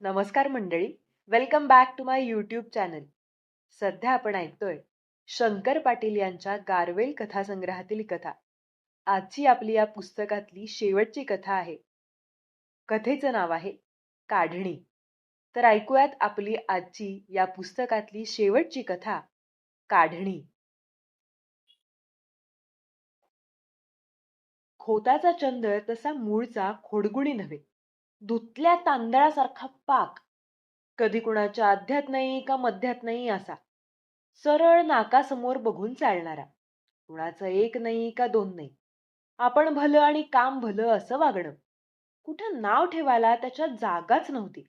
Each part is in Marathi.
नमस्कार मंडळी. Welcome back to my YouTube channel सध्या आपण ऐकतोय शंकर पाटील यांच्या गारवेल कथासंग्रहातील कथा. आजची आपली या पुस्तकातली शेवटची कथा आहे. कथेचं नाव आहे काढणी. तर ऐकूयात आपली आजची या पुस्तकातली शेवटची कथा काढणी. खोताचा चंद्र तसा मूळचा खोडगुणी नव्हे. धुतल्या तांदळासारखा पाक. कधी कुणाच्या अध्यात नाही का मध्यात नाही असा. सरळ नाकासमोर बघून चालणारा. कुणाचं एक नाही का दोन नाही. आपण भलं आणि काम भलं असं वागणं. कुठं नाव ठेवायला त्याच्यात जागाच नव्हती.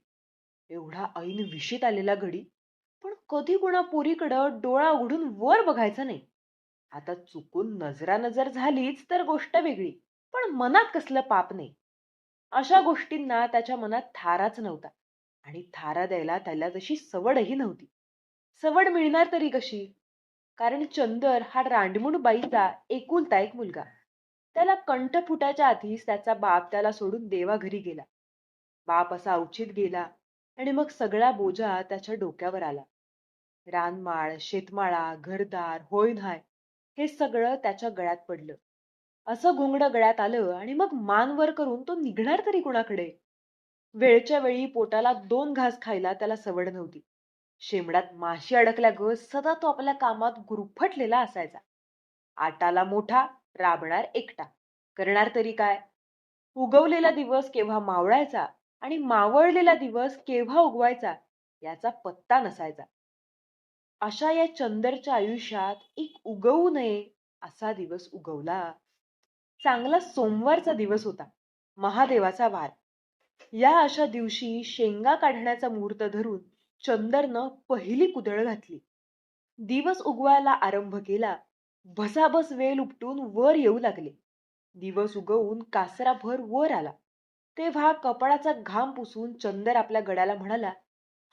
एवढा ऐन विशीत आलेला घडी. पण कधी कुणा पोरीकडं डोळा उघडून वर बघायचं नाही. आता चुकून नजरा नजर झालीच तर गोष्ट वेगळी. पण मनात कसलं पाप नाही. अशा गोष्टींना त्याच्या मनात थाराच नव्हता. आणि थारा द्यायला त्याला तशी सवडही नव्हती. सवड मिळणार तरी कशी? कारण चंदर हा रांडमुण बाईचा एकुलता एक मुलगा. त्याला कंठ फुटाच्या आधीच त्याचा बाप त्याला सोडून देवाघरी गेला. बाप असा अवचित गेला आणि मग सगळा बोजा त्याच्या डोक्यावर आला. रानमाळ शेतमाळा घरदार होयन्हाय हे सगळं त्याच्या गळ्यात पडलं. असं घोंगडं गळ्यात आलं आणि मग मान वर करून तो निघणार तरी कुणाकडे? वेळच्या वेळी पोटाला दोन घास खायला त्याला सवड नव्हती. शेमडात माशी अडकल्या ग सदा तो आपल्या कामात गुरफटलेला असायचा. आटाला मोठा राबणार एकटा. करणार तरी काय? उगवलेला दिवस केव्हा मावळायचा आणि मावळलेला दिवस केव्हा उगवायचा याचा पत्ता नसायचा. अशा या चंदरच्या आयुष्यात एक उगवू नये असा दिवस उगवला. चांगला सोमवारचा दिवस होता. महादेवाचा वार. या अशा दिवशी शेंगा काढण्याचा मुहूर्त धरून चंदरनं पहिली कुदळ घातली. दिवस उगवायला आरंभ केला भसाभस वेल उपटून वर येऊ लागले. दिवस उगवून कासराभर वर आला. तेव्हा कपाळाचा घाम पुसून चंदर आपल्या गड्याला म्हणाला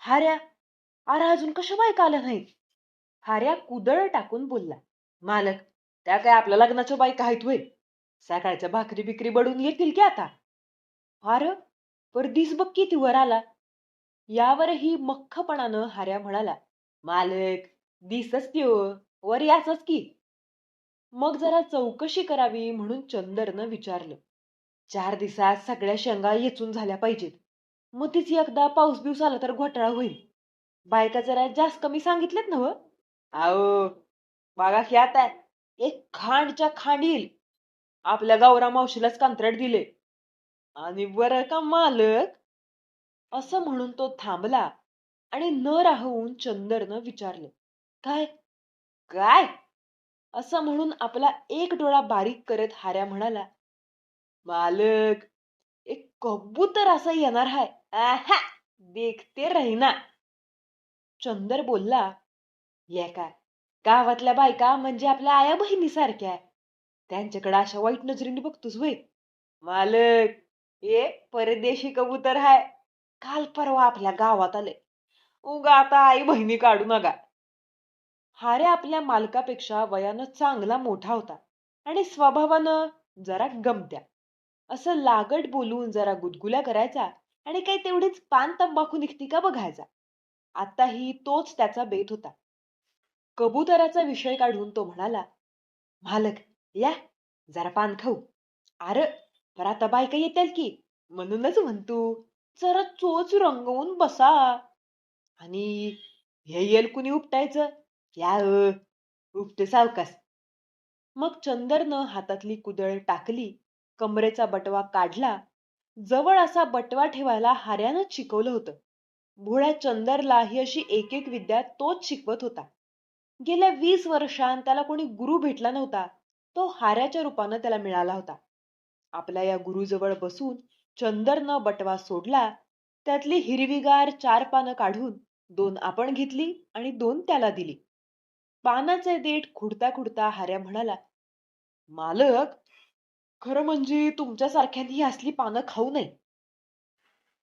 हाऱ्या आरा अजून कशा बायका आल्या नाहीत? हाऱ्या कुदळ टाकून बोलला मालक त्या काय आपल्या लग्नाच्या बायका आहेत होय? सकाळच्या भाकरी बिकरी बडून येतील की आता? अर पर दिस बघ किती वर आला यावरही मख्खपणानं हाऱ्या म्हणाला मालक दिसच त्यो वर याच की. मग जरा चौकशी करावी म्हणून चंदरनं विचारलं चार दिवसात सगळ्या शेंगा येचून झाल्या पाहिजेत. मग तीच एकदा पाऊस बिऊस आला तर घोटाळा होईल. बायका जरा जास्त कमी सांगितलेत ना अहो बघा ह्यात आहे एक खांडच्या खांड येईल. आपल्या गावरा मावशीलाच कंत्राट दिले. आणि बर का मालक? असं म्हणून तो थांबला आणि न राहून चंदरनं विचारलं काय? काय? असं म्हणून आपला एक डोळा बारीक करत हाऱ्या म्हणाला मालक एक कबूतर असं येणार हाय. आहा देखते राहीना. चंदर बोलला ये काय? गावातल्या बायका म्हणजे आपल्या आया बहिणी सारख्या त्यांच्याकडे अशा वाईट नजरेने बघतोस वय मालक ये परदेशी कबूतर हाय. काल परवा आपल्या गावात आले उगा आता आई बहिणी काढू नका. हारे आपल्या मालकापेक्षा वयानं चांगला मोठा होता आणि स्वभावानं जरा गमत्या. असं लागट बोलून जरा गुदगुल्या करायचा आणि काही तेवढीच पान तंबाखू निघती का बघायचा. आताही तोच त्याचा बेत होता. कबुतराचा विषय काढून तो म्हणाला मालक या जरा पान खाऊ. अरे पर आता बायका येतील की म्हणूनच म्हणतो जरा चोच रंगवून बसा. आणि हे येल कुणी उपटायचं? या उपट सावकास. मग चंदरनं हातातली कुदळ टाकली कमरेचा बटवा काढला जवळ असा बटवा ठेवायला हाऱ्यानं शिकवलं होतं. भोळ्या चंदरला ही अशी एक एक विद्या तोच शिकवत होता. गेल्या वीस वर्षांत त्याला कोणी गुरु भेटला नव्हता. तो हाऱ्याच्या रूपानं त्याला मिळाला होता. आपल्या या गुरुजवळ बसून चंदरनं बटवा सोडला त्यातली हिरवीगार चार पानं काढून दोन आपण घेतली आणि दोन त्याला दिली. पानाचे देठ खुडता खुडता हाऱ्या म्हणाला मालक खरं म्हणजे तुमच्यासारख्यांनी ही असली पानं खाऊ नये.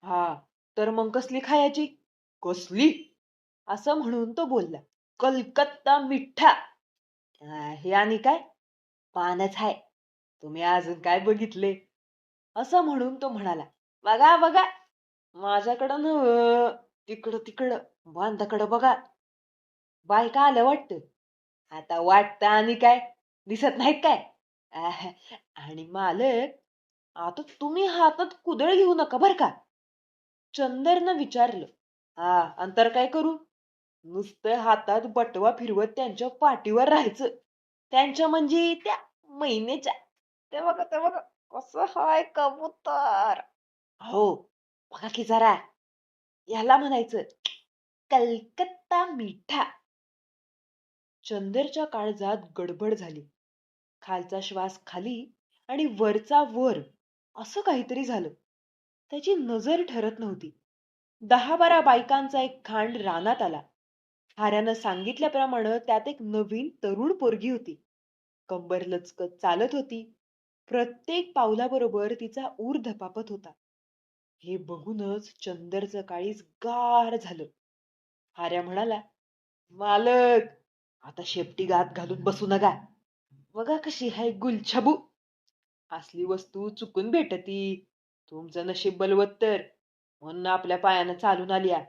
हा तर मग कसली खायची? कसली? असं म्हणून तो बोलला कलकत्ता मिठ्ठा. हे आणि काय? पानच आहे तुम्ही अजून काय बघितले? असं म्हणून तो म्हणाला बघा बघा. माझ्याकडं न तिकडं तिकडं बांधाकडं बघा. बायका आलं वाटतं. आता वाटतं आणि काय? दिसत नाहीत काय? आणि मालक आता तुम्ही हातात कुदळ घेऊ नका बर का. चंदरनं विचारलं हा अंतर काय करू? नुसतं हातात बटवा फिरवत त्यांच्या पाठीवर राहायचं. त्यांच्या म्हणजे त्या महिन्याच्या ते बघा ते बघा कसं हाय कबूतर. हो बघा की जरा याला म्हणायचं कलकत्ता मिठा. चंदरच्या काळजात गडबड झाली. खालचा श्वास खाली आणि वरचा वर असं काहीतरी झालं. त्याची नजर ठरत नव्हती. दहा बारा बायकांचा एक खांड रानात आला. हाऱ्यानं सांगितल्याप्रमाणे त्यात एक नवीन तरुण पोरगी होती. कंबर लचकत चालत होती. प्रत्येक पावलाबरोबर तिचा ऊर धपापत होता. हे बघूनच चंदरचं काळीज गार झालं. हाऱ्या म्हणाला मालक आता शेपटी गात घालून बसू नका. बघा कशी हाय गुलछबू. असली वस्तू चुकून भेटती. तुमचं नशीब बलवत्तर. म्हणून आपल्या पायानं चालून आल्या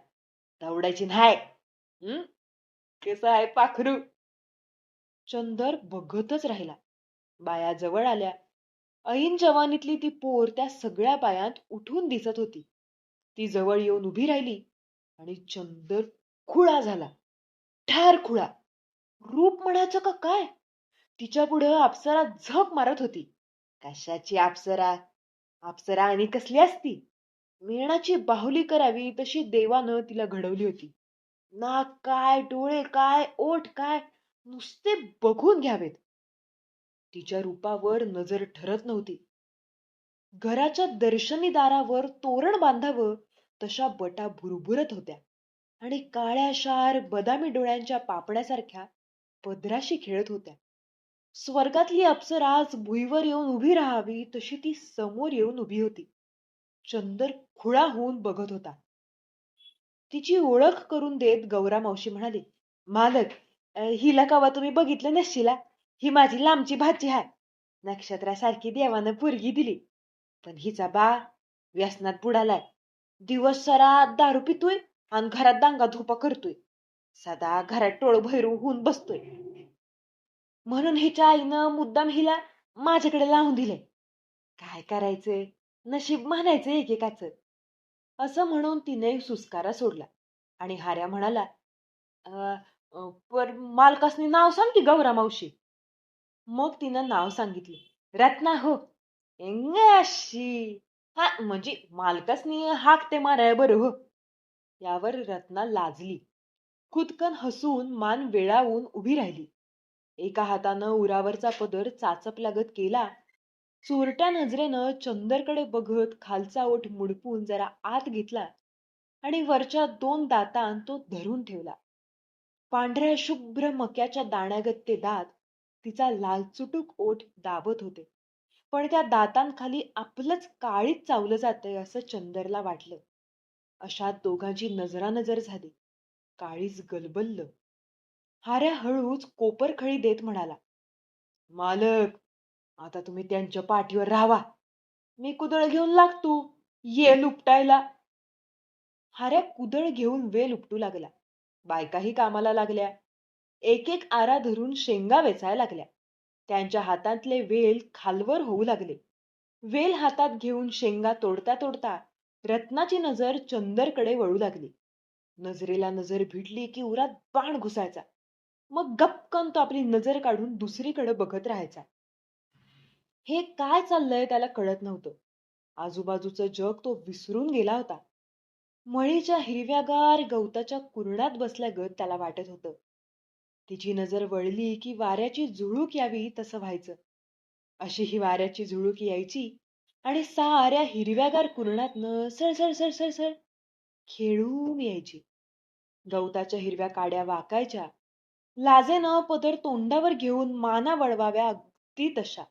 दवडायची नाही. हम्म कसं आहे पाखरू? चंदर बघतच राहिला. बाया जवळ आल्या. ऐन जवानीतली ती पोर त्या सगळ्या बायांत उठून दिसत होती. ती जवळ येऊन उभी राहिली आणि चंदर खुळा झाला. ठार खुळा. रूप म्हणायचं का काय? तिच्या पुढं अप्सरा झक मारत होती. कशाची अप्सरा अप्सरा आणि कसली असती? मेणाची बाहुली करावी तशी देवानं तिला घडवली होती. नाक काय डोळे काय ओठ काय नुसते बघून घ्यावेत. तिच्या रूपावर नजर ठरत नव्हती. घराच्या दर्शनी दारावर तोरण बांधावं तशा बटा भुरभुरत होत्या आणि काळ्या शार बदामी डोळ्यांच्या पापण्यासारख्या पदराशी खेळत होत्या. स्वर्गातली अप्सराज भुईवर येऊन उभी राहावी तशी ती समोर येऊन उभी होती. चंदर खुळा होऊन बघत होता. तिची ओळख करून देत गौरा मावशी म्हणाली मालक हिला कावा तुम्ही बघितलं नसशिला? ही माझी लांबची भाची आहे नक्षत्रासारखी देवानं पुरगी दिली. पण हिचा बा व्यसनात बुडालाय. दिवस सरा दारू पितोय आणि घरात दांगा धोपा करतोय. सदा घरात टोळ भैरू होऊन बसतोय. म्हणून हिच्या आईनं मुद्दाम हिला माझ्याकडे लावून दिले काय करायचंय? नशीब म्हणायचं एकेकाचं. असं म्हणून तिने सुस्कारा सोडला आणि हाऱ्या म्हणाला पर मालकासनी नाव सांग की गौरा मावशी. मग तिनं नाव सांगितले रत्ना हो. अशी हा म्हणजे मालकासनी हाक ते माराय बरं हो. यावर रत्ना लाजली. खुदकन हसून मान वेळावून उभी राहिली. एका हातानं उरावरचा पदर चाचप लागत केला चोरट्या नजरेनं चंदरकडे बघत खालचा ओठ मुडपून जरा आत घेतला आणि वरच्या दोन दातान तो धरून ठेवला. पांढऱ्या शुभ्र मक्याच्या दाण्यागत ते दात तिचा लालचुटूक ओठ दाबत होते. पण त्या दातांखाली आपलंच काळीच चावलं जातंय असं चंदरला वाटलं. अशा दोघांची नजरानजर झाली. काळीच गलबललं. हाऱ्या हळूच कोपरखळी देत म्हणाला मालक आता तुम्ही त्यांच्या पाठीवर राहावा. मी कुदळ घेऊन लागतो. ये लुपटायला. हाऱ्या कुदळ घेऊन वेल उपटू लागला बायकाही कामाला लागल्या. एक एक आरा धरून शेंगा वेचायला लागल्या. त्यांच्या हातातले वेल खालवर होऊ लागले. वेल हातात घेऊन शेंगा तोडता तोडता रत्नाची नजर चंदरकडे वळू लागली. नजरेला नजर भिडली की उरात बाण घुसायचा. मग गपकन तो आपली नजर काढून दुसरीकडे बघत राहायचा. हे काय चाललंय त्याला कळत नव्हतं. आजूबाजूचं जग तो विसरून गेला होता. मळीच्या हिरव्यागार गवताच्या कुरणात बसल्यागत त्याला वाटत होतं. तिची नजर वळली की वाऱ्याची झुळूक यावी तसं व्हायचं. अशी ही वाऱ्याची झुळूक यायची आणि साऱ्या हिरव्यागार कुरणातनं सळसळ सळसळ सळ खेळून यायची. गवताच्या हिरव्या काड्या वाकायच्या. लाजेनं पदर तोंडावर घेऊन माना वळवाव्या अगदी तशा.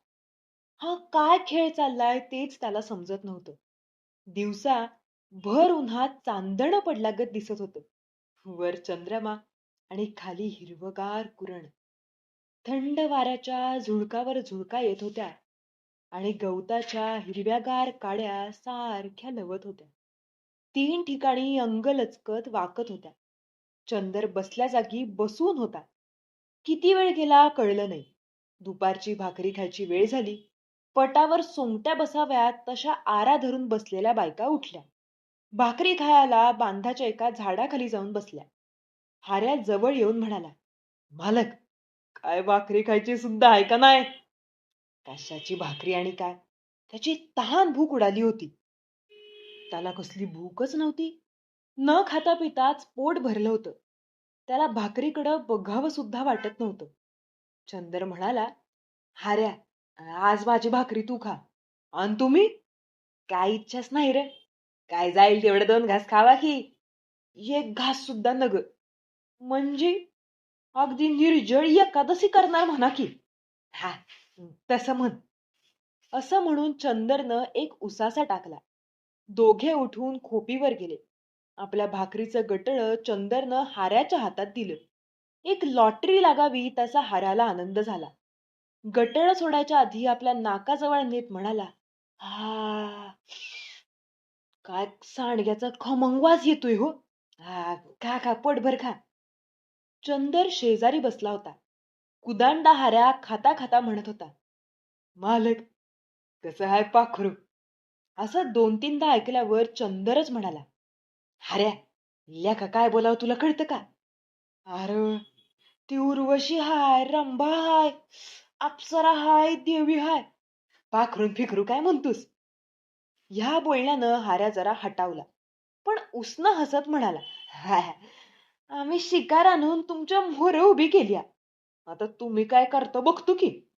हा काय खेळ चाललाय तेच त्याला समजत नव्हतं. दिवसा भर उन्हात चांदणं पडल्यागत दिसत होतं. वर चंद्रमा आणि खाली हिरवगार कुरण. थंड वाऱ्याच्या झुळकावर झुळका येत होत्या आणि गवताच्या हिरव्यागार काड्या सारख्या लवत होत्या. तीन ठिकाणी अंग लचकत वाकत होत्या. चंदर बसल्या जागी बसून होता. किती वेळ गेला कळलं नाही. दुपारची भाकरी खायची वेळ झाली. पटावर सोंगट्या बसाव्यात तशा आरा धरून बसलेल्या बायका उठल्या. भाकरी खायला बांधाच्या एका झाडाखाली जाऊन बसल्या. हाऱ्या जवळ येऊन म्हणाला मालक काय भाकरी खायची सुद्धा आहे का नाही? कशाची भाकरी आणि काय? त्याची तहान भूक उडाली होती. त्याला कसली भूकच नव्हती. न खाता पिताच पोट भरलं होतं. त्याला भाकरीकडं बघावं सुद्धा वाटत नव्हतं. चंदर म्हणाला हाऱ्या आज माझी भाकरी तू खा. आणि तुम्ही? काय इच्छाच नाही रे. काय जाईल तेवढे दोन घास खावा की? एक घास सुद्धा नग. म्हणजे? अगदी निर्जळ एकादशी करणार म्हणा की. हा तसं म्हण. असं म्हणून चंदरनं एक उसासा टाकला. दोघे उठून खोपीवर गेले. आपल्या भाकरीचं गटळ चंदरनं हाऱ्याच्या हातात दिलं. एक लॉटरी लागावी त्याचा हाऱ्याला आनंद झाला. गटळ सोडायच्या आधी आपल्या नाकाजवळ नेत म्हणाला हा काय सांडग्याचा खमंगवास येतोय हो. हा खा खा पोटभर खा. चंदर शेजारी बसला होता. कुदांडा हाऱ्या खाता खाता म्हणत होता मालक कसं हाय पाखरू? असं दोन तीनदा ऐकल्यावर चंदरच म्हणाला हाऱ्या लेखा काय बोलावं तुला कळतं का? अरे ती उर्वशी हाय रंभा हाय. अप्सरा हाय देवी हाय. पाखरून फिकरू काय म्हणतोस? ह्या बोलण्यानं हाऱ्या जरा हटावला. पण उसनं हसत म्हणाला हाय आम्ही शिकार आणून तुमच्या मोहर उभी केली आता तुम्ही काय करतो बघतो की.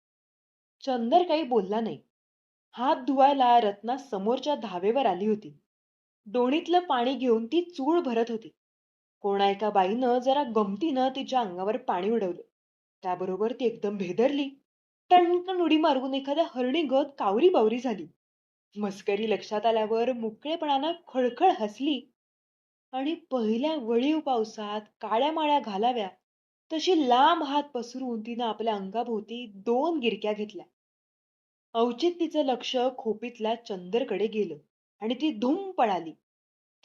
चंदर काही बोलला नाही. हात धुवायला रत्ना समोरच्या धावेवर आली होती. डोणीतलं पाणी घेऊन ती चूळ भरत होती. कोणा एका बाईनं जरा गमतीनं तिच्या अंगावर पाणी उडवलं. त्याबरोबर ती एकदम भेदरली. टणकन उडी मारून एखाद्या हरणी गत कावरी बावरी झाली. मस्करी लक्षात आल्यावर मोकळेपणानं खळखळ हसली. आणि पहिल्या वळीव पावसात काळ्या माळ्या घालाव्या तशी लांब हात पसरून तिनं आपल्या अंगाभोवती दोन गिरक्या घेतल्या. औचित्यचं लक्ष खोपीतल्या चंदरकडे गेलं आणि ती धूम पळाली.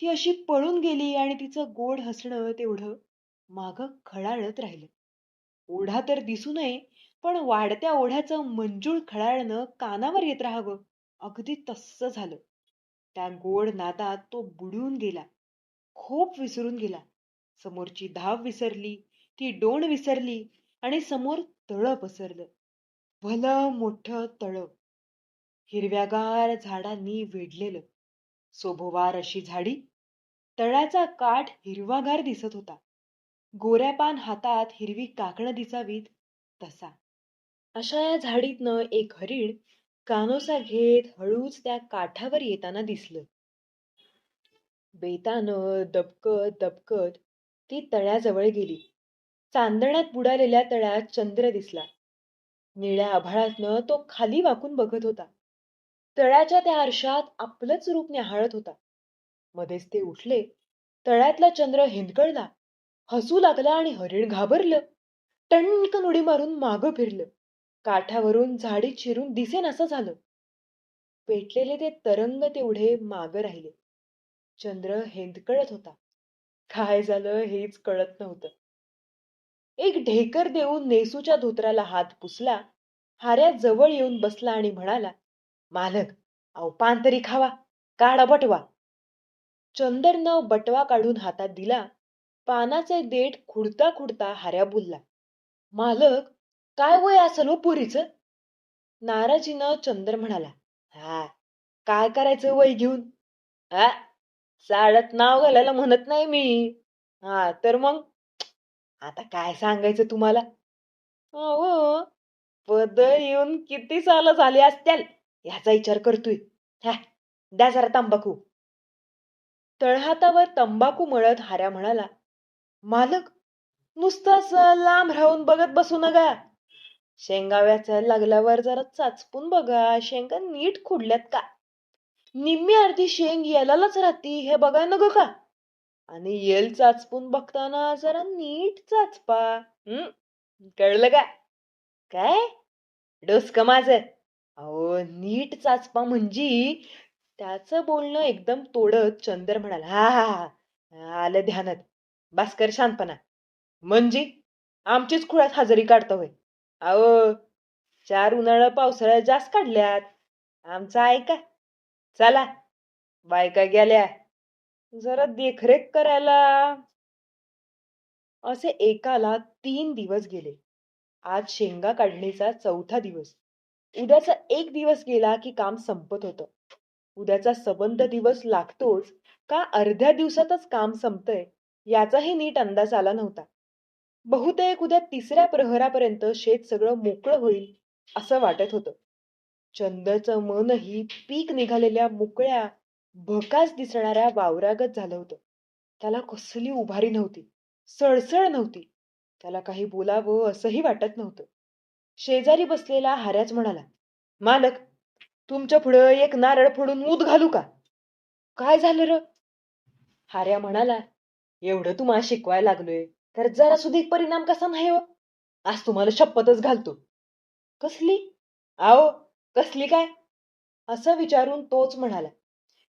ती अशी पळून गेली आणि तिचं गोड हसणं तेवढं माग खळाळत राहिलं. ओढा तर दिसू नये पण वाढत्या ओढ्याचं मंजूळ खळाळणं कानावर येत राहावं. अगदी तस्स झालं. त्या गोड नादात तो बुडून गेला. खोप विसरून गेला. समोरची धाव विसरली ती डोण विसरली आणि समोर तळ पसरलं. भलं मोठं तळ हिरव्यागार झाडांनी वेढलेलं. सोभोवार अशी झाडी. तळाचा काठ हिरवागार दिसत होता. गोऱ्यापान हातात हिरवी काकणं दिसावीत तसा. अशा या झाडीतनं एक हरिण कानोसा घेत हळूच त्या काठावर येताना दिसलं. बेतानं दबकत दबकत ती तळ्याजवळ गेली. चांदण्यात बुडालेल्या तळ्यात चंद्र दिसला. निळ्या आभाळातनं तो खाली वाकून बघत होता. तळ्याच्या त्या आरशात आपलंच रूप न्याहाळत होता. मध्येच ते उठले. तळ्यातला चंद्र हिंदकळला. हसू लागला आणि हरिण घाबरलं. टणकन उडी मारून मागं फिरलं. काठावरून झाडी चिरून दिसेन असं झालं. पेटलेले ते तरंग तेवढे माग राहिले. चंद्र हेंदकळत होता. काय झालं हेच कळत नव्हतं. एक ढेकर देऊन नेसूच्या धोत्राला हात पुसला. हाऱ्या जवळ येऊन बसला आणि म्हणाला मालक अहो पान तरी खावा. काढा बटवा. चंदरनं बटवा काढून हातात दिला. पानाचे देठ खुडता खुडता हाऱ्या बुलला. मालक काय वय असेल हो पोरीचं? नाराजीनं चंदर म्हणाला हा काय करायचं वय घेऊन? हा साड्यात नाव घालायला म्हणत नाही मी. हा तर मग? आता काय सांगायचं तुम्हाला? हो पदर येऊन किती साल झाली असत्याल ह्याचा विचार करतोय. हा द्या जरा तंबाखू. तळहातावर तंबाखू मळत हाऱ्या म्हणाला मालक नुसताच लांब राहून बघत बसू नका. शेंगा व्याचायला लागल्यावर जरा चाचपून बघा शेंगा नीट खुडल्यात का? निम्मी अर्धी शेंग येलालाच राहती हे बघाय नग का? आणि येल चाचपून बघताना जरा नीट चाचपा. हम्म कळलं का? काय? डोसक माझ. अहो नीट चाचपा म्हणजे त्याचं बोलणं एकदम तोडत चंदर म्हणाला हा हा हा आलं ध्यानात. भास्कर शांतपणा. म्हणजे? आमचीच खुळ्यात हजेरी काढतो होय. अहो चार उन्हाळा पावसाळ्या जास्त काढल्यात. आमचं ऐका चला बायका गेल्या. जरा देखरेख करायला. असे एकाला तीन दिवस गेले. आज शेंगा काढणीचा चौथा दिवस. उद्याचा एक दिवस गेला की काम संपत होतं. उद्याचा सबंध दिवस लागतोच का अर्ध्या दिवसातच काम संपतंय याचाही नीट अंदाज आला नव्हता. बहुतेक उद्या तिसऱ्या प्रहरापर्यंत शेत सगळं मोकळं होईल असं वाटत होतं. चंदचं मनही पीक निघालेल्या मोकळ्या भकास दिसणाऱ्या वावरागत झालं होतं. त्याला कसली उभारी नव्हती सळसळ नव्हती त्याला काही बोलावं असंही वाटत नव्हतं. शेजारी बसलेला हाऱ्याच म्हणाला मालक तुमच्या पुढं एक नारळ फोडून मूत घालू का? काय झालं र? हाऱ्या म्हणाला एवढं तुम्हाला शिकवायला लागलोय. तर जरा सुद्धा परिणाम कसा नाही हो? आज तुम्हाला शपथच घालतो. कसली? आओ कसली काय? असं विचारून तोच म्हणाला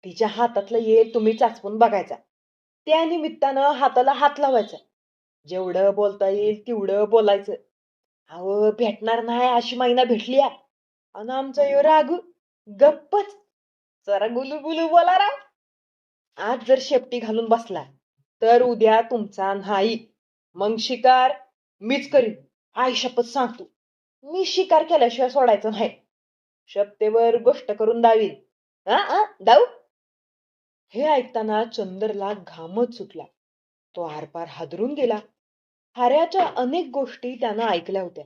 तिच्या हातातलं येईल तुम्ही चाचपून बघायचा. त्या निमित्तानं हाताला हात लावायचा. जेवढं बोलता येईल तेवढं बोलायचं. अहो भेटणार नाही अशी महिना भेटली आणि आमचा यो रागू गप्पच. जरा गुलू गुलू बोला राव. आज जर शेपटी घालून बसला तर उद्या तुमचा नाही. मग शिकार मीच करीन. आई शपथ सांगतो. मी शिकार केल्याशिवाय सोडायचं नाही. शपतेवर गोष्ट करून दावीन. हा दाऊ. हे ऐकताना चंदरला घामच सुटला. तो आरपार हादरून गेला. हाऱ्याच्या अनेक गोष्टी त्यानं ऐकल्या होत्या.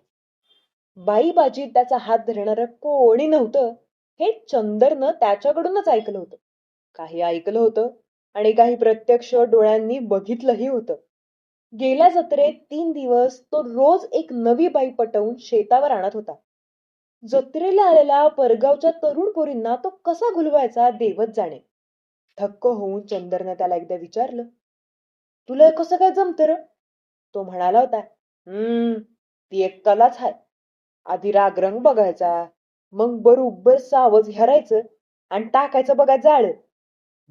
बाई बाजीत त्याचा हात धरणार कोणी नव्हतं हे चंदरनं त्याच्याकडूनच ऐकलं होतं. काही ऐकलं होतं आणि काही प्रत्यक्ष डोळ्यांनी बघितलंही होतं. गेल्या जत्रेत तीन दिवस तो रोज एक नवी बाई पटवून शेतावर आणत होता. जत्रेला आलेला परगावच्या तरुण पोरींना तो कसा घुलवायचा देवच जाणे. थक्क होऊन चंदरनं त्याला एकदा विचारलं तुला कसं काय जमतं र? तो म्हणाला होता हम्म ती एक कलाच हाय. आधी रागरंग बघायचा मग बरोबर सावज हरायचं आणि टाकायचं बघा जाळ.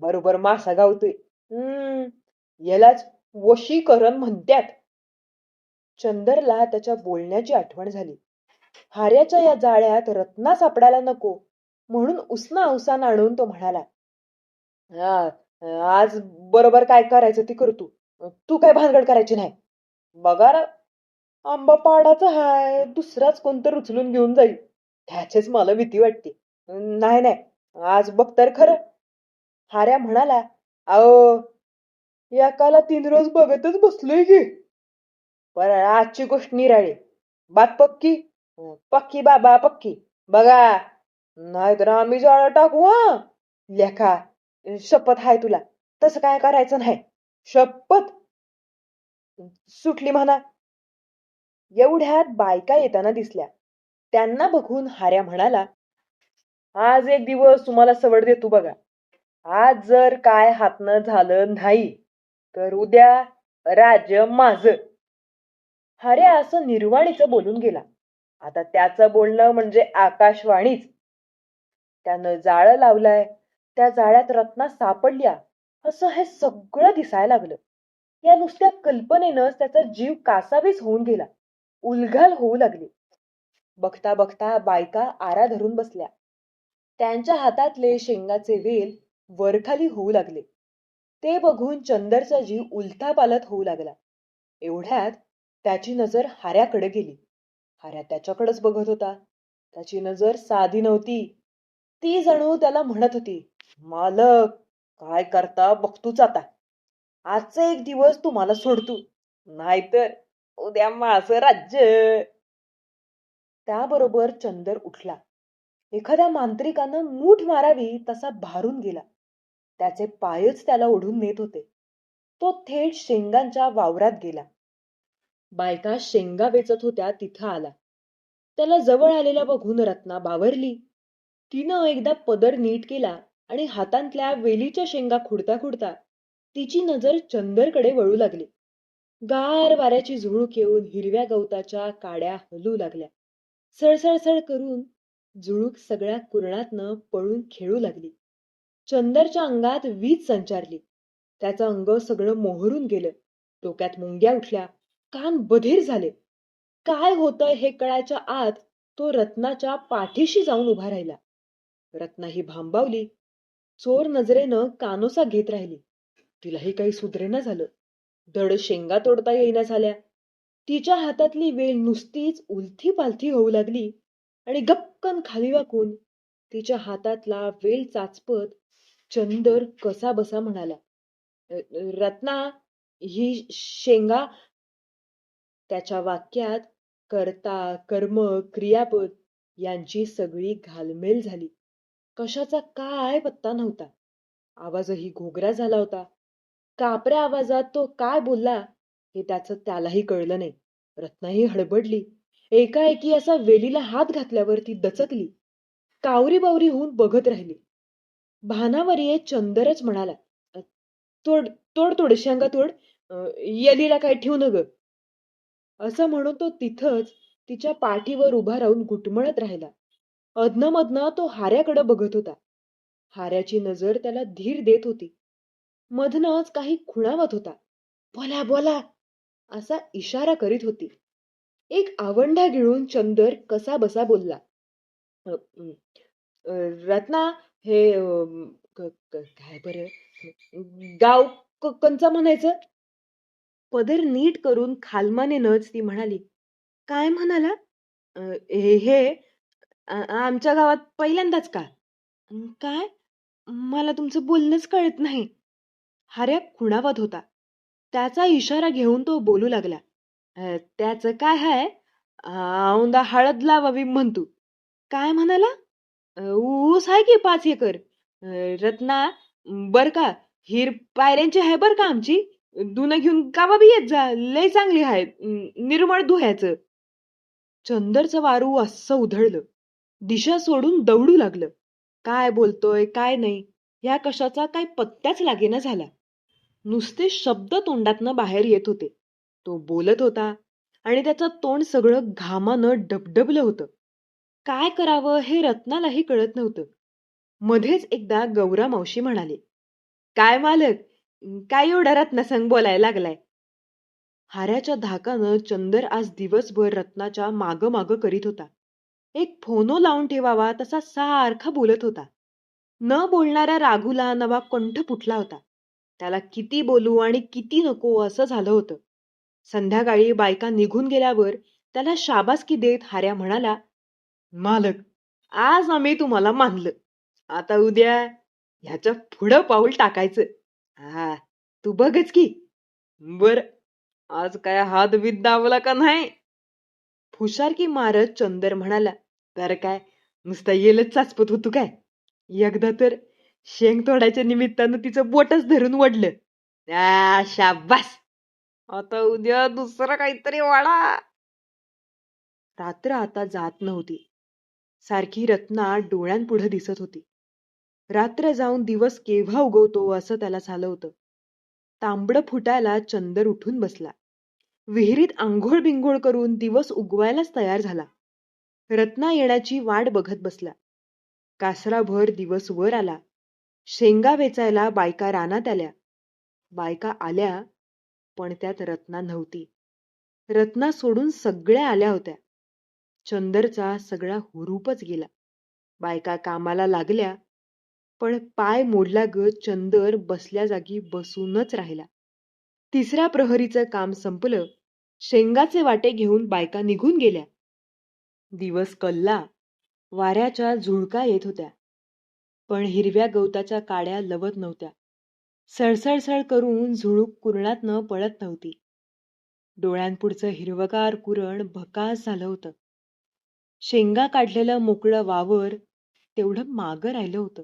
बरोबर मासा गावतोय. हम्म यालाच वशीकरण म्हणत्यात. चंदरला त्याच्या बोलण्याची आठवण झाली. हाऱ्याच्या या जाळ्यात रत्ना सापडायला नको म्हणून उसना अवसान आणून तो म्हणाला हा आज बरोबर काय करायचं ते करतो तू. काय भानगड करायची नाही. बघा आंबा पाडाचा हाय दुसराच कोणतर उचलून घेऊन जाईल. त्याचेच मला भीती वाटते. नाही नाही आज बघ तर खरं. हाऱ्या म्हणाला अहो एकाला तीन रोज बघतच बसलोय की. पर आजची गोष्ट निराळी. बात पक्की? पक्की बाबा पक्की. बघा नाहीतर आम्ही जाळं टाकू हा. लेखा शपथ हाय तुला. तसं काय करायचं नाही. शपथ? सुटली म्हणा. एवढ्यात बायका येताना दिसल्या. त्यांना बघून हाऱ्या म्हणाला आज एक दिवस तुम्हाला सवड देतो बघा. आज जर काय हातनं झालं नाही तर उद्या राज माझ. हाऱ्या असं निर्वाणीचं बोलून गेला. आता त्याचं बोलणं म्हणजे आकाशवाणीच. त्यानं जाळं लावलाय. त्या जाळ्यात रत्ना सापडल्या. असं हे सगळं दिसायला लागलं. या नुसत्या कल्पनेनंच त्याचा जीव कासावीस होऊन गेला. उलघाल होऊ लागली. बघता बघता बायका आरा धरून बसल्या. त्यांच्या हातातले शेंगाचे वेल वरखाली होऊ लागले. ते बघून चंदरचा जीव उलथा पालत होऊ लागला. एवढ्यात त्याची नजर हाऱ्याकडे गेली. हाऱ्या त्याच्याकडेच बघत होता. त्याची नजर साधी नव्हती. ती जणू त्याला म्हणत होती मालक काय करता बघतूच आता. आजचा एक दिवस तुम्हाला सोडतो. नाहीतर उद्या माझं राज्य. त्याबरोबर चंदर उठला. एखाद्या मांत्रिकानं मूठ मारावी तसा भारून गेला. त्याचे पायच त्याला ओढून नेत होते. तो थेट शेंगांच्या वावरात गेला. बायका शेंगा वेचत होत्या तिथं आला. त्याला जवळ आलेल्या बघून रत्ना बावरली. तिनं एकदा पदर नीट केला आणि हातांतल्या वेलीच्या शेंगा खुडता खुडता तिची नजर चंदरकडे वळू लागली. गार वाऱ्याची झुळूक येऊन हिरव्या गवताच्या काड्या हलू लागल्या. सळसळसळ करून झुळूक सगळ्या कुरणातनं पळून खेळू लागली. चंदरच्या अंगात वीज संचारली. त्याचं अंग सगळं मोहरून गेलं. डोक्यात मुंग्या उठल्या. कान बधीर झाले. काय होतंय हे कळायच्या आत तो रत्नाच्या पाठीशी जाऊन उभा राहिला. रत्ना ही भांबावली. चोर नजरेनं कानोसा घेत राहिली. तिलाही काही सुधरेना झालं. धड शेंगा तोडता येईना झाल्या. तिच्या हातातली वेळ नुसतीच उलथी पालथी होऊ लागली आणि गपकन खाली वाकून तिच्या हातातला वेल चाचपत चंदर कसा बसा म्हणाला. रत्ना ही शेंगा त्याच्या वाक्यात कर्ता कर्म क्रियापद यांची सगळी घालमेल झाली. कशाचा काय पत्ता नव्हता. आवाजही घोगरा झाला होता. कापऱ्या आवाजात तो काय बोलला हे त्याचं त्यालाही कळलं नाही. रत्नाही हडबडली. एकाएकी असा वेलीला हात घातल्यावर ती दचकली. कावरी बावरी होऊन बघत राहिली. भानावरिये चंदरच म्हणाला तोड तोड तोड शेंगा तोड अ, यलीला काय ठेवू न ग असं म्हणून तो तिथंच तिच्या पाठीवर उभा राहून गुटमळत राहिला. अधनमधनं तो हाऱ्याकडे बघत होता. हाऱ्याची नजर त्याला धीर देत होती. मधनच काही खुणावत होता. बोला बोला असा इशारा करीत होती. एक आवंढा गिळून चंदर कसा बसा बोलला रत्ना हे क- क- काय बरं? गाव क- कंचा म्हणायचं? पदर नीट करून खालमानेनच ती म्हणाली काय म्हणाला? "अ, हे हे आ- आमच्या गावात पहिल्यांदाच का? "अं, काय? मला तुमचं बोलणंच कळत नाही. हार्या खुणावत होता. त्याचा इशारा घेऊन तो बोलू लागला "अ, त्याचं काय आहे औंदा हळद लावावी म्हणतो काय म्हणाला? ऊस आहे की पाच एकर? रत्ना बर का हिर पायऱ्यांची आहे बर का आमची? धुणं घेऊन कावा बी येत जा लय चांगली आहे निर्मळ धुयाचं चंदरचं वारू असं उधळलं. दिशा सोडून दौडू लागलं. काय बोलतोय काय नाही ह्या कशाचा काय पत्त्याच लागेना झाला. नुसते शब्द तोंडातनं बाहेर येत होते. तो बोलत होता आणि त्याचं तोंड सगळं घामानं डबडबलं होतं. काय करावं हे रत्नालाही कळत नव्हतं. मध्येच एकदा गौरा मावशी म्हणाले काय मालक काय एवढा रत्नासंग बोलायला लागलाय? हाऱ्याच्या धाकानं चंदर आज दिवसभर रत्नाच्या माग माग करीत होता. एक फोनो लावून ठेवावा तसा सारखा बोलत होता. न बोलणाऱ्या राघूला नवा कंठ फुटला होता. त्याला किती बोलू आणि किती नको असं झालं होतं. संध्याकाळी बायका निघून गेल्यावर त्याला शाबासकी देत हाऱ्या म्हणाला मालक. आज आम्ही तुम्हाला मानलं. आता उद्या ह्याच्या पुढं पाऊल टाकायचं. हा तू बघच की. बर आज काय हात बीत दावला का नाही? फुशारकी मारत चंदर म्हणाला तर काय नुसता येलच चाचपत होतो काय? एकदा तर शेंग तोडायच्या निमित्तानं तिचं बोटच धरून वडलं शाबास! आता उद्या दुसरं काहीतरी वाडा! रात्र आता जात नव्हती. सारखी रत्ना डोळ्यांपुढं दिसत होती. रात्र जाऊन दिवस केव्हा उगवतो असं त्याला झालं होतं. तांबड फुटायला चंदर उठून बसला. विहिरीत आंघोळ बिंघोळ करून दिवस उगवायलाच तयार झाला. रत्ना येण्याची वाट बघत बसला. कासराभर दिवस वर आला. शेंगा वेचायला बायका रानात आल्या. बायका आल्या पण त्यात रत्ना नव्हती. रत्ना सोडून सगळ्या आल्या होत्या. चंदरचा सगळा हुरूपच गेला. बायका कामाला लागल्या पण पाय मोडला ग चंदर बसल्या जागी बसूनच राहिला. तिसऱ्या प्रहरीचं काम संपलं शेंगाचे वाटे घेऊन बायका निघून गेल्या. दिवस कल्ला वाऱ्याच्या झुळका येत होत्या पण हिरव्या गवताच्या काड्या लवत नव्हत्या. सळसळसळ करून झुळूक कुरणात न पळत नव्हती. डोळ्यांपुढचं हिरवगार कुरण भकास झालं होतं. शेंगा काढलेलं मोकळं वावर तेवढं मागं राहिलं होतं.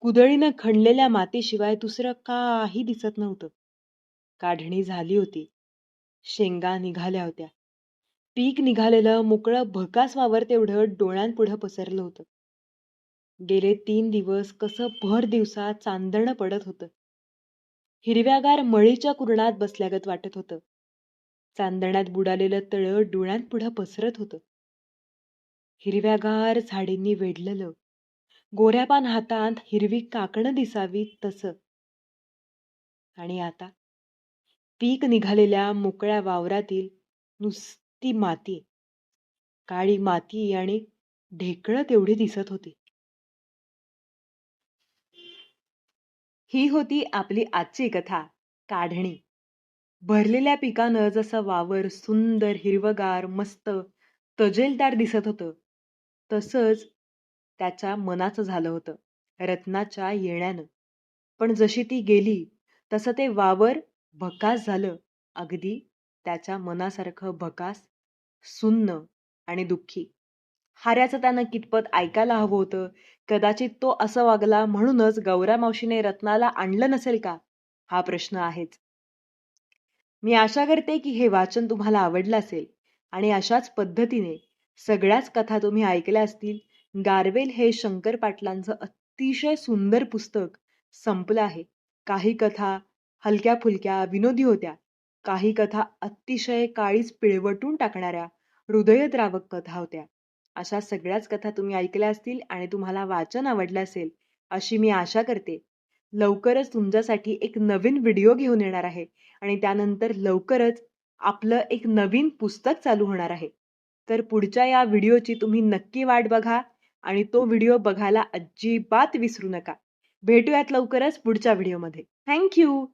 कुदळीनं खणलेल्या मातीशिवाय दुसरं काही दिसत नव्हतं. काढणी झाली होती. शेंगा निघाल्या होत्या. पीक निघालेलं मोकळं भकास वावर तेवढं डोळ्यांपुढं पसरलं होतं. गेले तीन दिवस कसं भर दिवसात चांदणं पडत होतं. हिरव्यागार मळीच्या कुरणात बसल्यागत वाटत होतं. चांदण्यात बुडालेलं तळं डोळ्यांपुढं पसरत होतं. हिरव्यागार झाडींनी वेढलेलं. गोऱ्यापान हातात हिरवी काकणं दिसावी तसं. आणि आता पीक निघालेल्या मोकळ्या वावरातील नुसती माती काळी माती आणि ढेकळं तेवढी दिसत होती. ही होती आपली आजची कथा काढणी. भरलेल्या पिकानं जसं वावर सुंदर हिरवगार मस्त तजेलदार दिसत होतं. तसंच त्याच्या मनाचं झालं होतं रत्नाच्या येण्यानं. पण जशी ती गेली तसं ते वावर भकास झालं. अगदी त्याच्या मनासारखं भकास सुन्न आणि दुःखी. हाऱ्याचं त्यानं कितपत ऐकायला हवं होतं? कदाचित तो असं वागला म्हणूनच गौरा मावशीने रत्नाला आणलं नसेल का? हा प्रश्न आहेच. मी आशा करते की हे वाचन तुम्हाला आवडलं असेल आणि अशाच पद्धतीने सगळ्याच कथा तुम्ही ऐकल्या असतील. गारवेल हे शंकर पाटलांचं अतिशय सुंदर पुस्तक संपलं आहे. काही कथा हलक्या फुलक्या विनोदी होत्या. काही कथा अतिशय काळीच पिळवटून टाकणाऱ्या हृदयद्रावक कथा होत्या. अशा सगळ्याच कथा तुम्ही ऐकल्या असतील आणि तुम्हाला वाचन आवडलं असेल अशी मी आशा करते. लवकरच तुमच्यासाठी एक नवीन व्हिडिओ घेऊन येणार आहे आणि त्यानंतर लवकरच आपलं एक नवीन पुस्तक चालू होणार आहे. तर पुढच्या या व्हिडिओची तुम्ही नक्की वाट बघा आणि तो व्हिडिओ बघायला अजिबात विसरू नका. भेटूयात लवकरच पुढच्या व्हिडिओमध्ये. थँक्यू